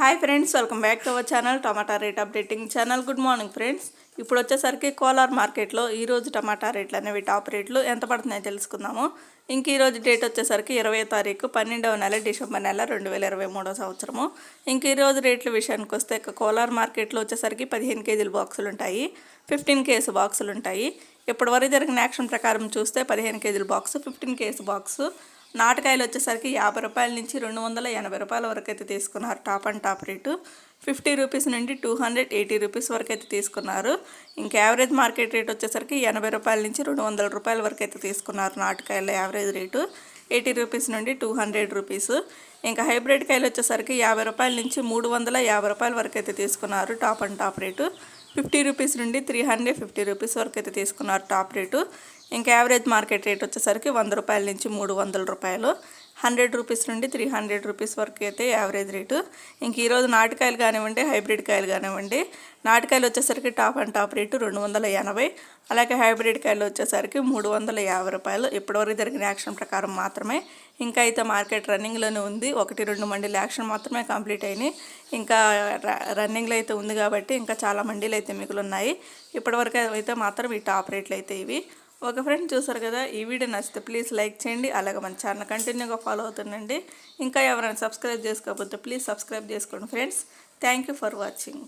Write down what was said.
Hi friends welcome back to our channel tomato rate updating channel good morning friends ఇప్పుడు వచ్చేసరికి కోలార్ మార్కెట్లో ఈరోజు టమాటా రేట్లు అనేవి టాప్ రేట్లు ఎంత పడుతున్నాయో తెలుసుకుందాము. ఇంక ఈరోజు డేట్ వచ్చేసరికి ఇరవై తారీఖు పన్నెండవ నెల డిసెంబర్ నెల రెండు వేల ఇరవై మూడో సంవత్సరము. ఇంక ఈరోజు రేట్ల విషయానికి వస్తే కోలార్ మార్కెట్లో వచ్చేసరికి పదిహేను కేజీల బాక్సులు ఉంటాయి ఫిఫ్టీన్ కేజీ బాక్సులు ఉంటాయి. ఇప్పటివరకు జరిగిన యాక్షన్ ప్రకారం చూస్తే పదిహేను కేజీల బాక్స్ ఫిఫ్టీన్ కేజీ బాక్స్. నాటకాయలు వచ్చేసరికి యాభై రూపాయల నుంచి రెండు వందల ఎనభై రూపాయల వరకు అయితే తీసుకున్నారు. Top and top rate. Fifty rupees నుండి టూ హండ్రెడ్ ఎయిటీ రూపీస్ వరకు అయితే తీసుకున్నారు. ఇంకా యావరేజ్ మార్కెట్ రేట్ వచ్చేసరికి ఎనభై రూపాయల నుంచి రెండు వందల రూపాయల వరకు అయితే తీసుకున్నారు నాటకాయల యావరేజ్ రేటు. ఎయిటీ రూపీస్ నుండి టూ హండ్రెడ్ రూపీస్. ఇంకా హైబ్రిడ్ కాయలు వచ్చేసరికి యాభై రూపాయల నుంచి మూడు వందల యాభై రూపాయల వరకు అయితే తీసుకున్నారు top and top rate. Fifty rupees నుండి త్రీ హండ్రెడ్ ఫిఫ్టీ రూపీస్ వరకు అయితే తీసుకున్నారు టాప్ రేటు. ఇంకా యావరేజ్ మార్కెట్ రేట్ వచ్చేసరికి వంద రూపాయల నుంచి మూడు వందల రూపాయలు. హండ్రెడ్ రూపీస్ నుండి త్రీ హండ్రెడ్ రూపీస్ వరకు అయితే యావరేజ్ రేటు ఇంక ఈరోజు నాటికాయలు కానివ్వండి హైబ్రిడ్ కాయలు కానివ్వండి నాటికాయలు వచ్చేసరికి టాప్ అండ్ టాప్ రేటు రెండు వందల ఎనభై. అలాగే హైబ్రిడ్ కాయలు వచ్చేసరికి మూడు వందల యాభై రూపాయలు. ఇప్పటివరకు జరిగిన యాక్షన్ ప్రకారం మాత్రమే. ఇంకా అయితే మార్కెట్ రన్నింగ్లోనే ఉంది. ఒకటి రెండు మండీలు యాక్షన్ మాత్రమే కంప్లీట్ అయినాయి. ఇంకా రన్నింగ్లో అయితే ఉంది కాబట్టి ఇంకా చాలా మండీలు అయితే మిగులు ఉన్నాయి ఇప్పటివరకు అయితే మాత్రం ఈ టాప్ రేట్లు అయితే ఇవి. ఒక ఫ్రెండ్ చూసారు కదా ఈ వీడియో నచ్చితే ప్లీజ్ లైక్ చేయండి అలాగే మన ఛానల్ కంటిన్యూగా ఫాలో అవుతుండండి. ఇంకా ఎవరైనా సబ్స్క్రైబ్ చేసుకోకపోతే ప్లీజ్ సబ్స్క్రైబ్ చేసుకోండి friends. Thank you for watching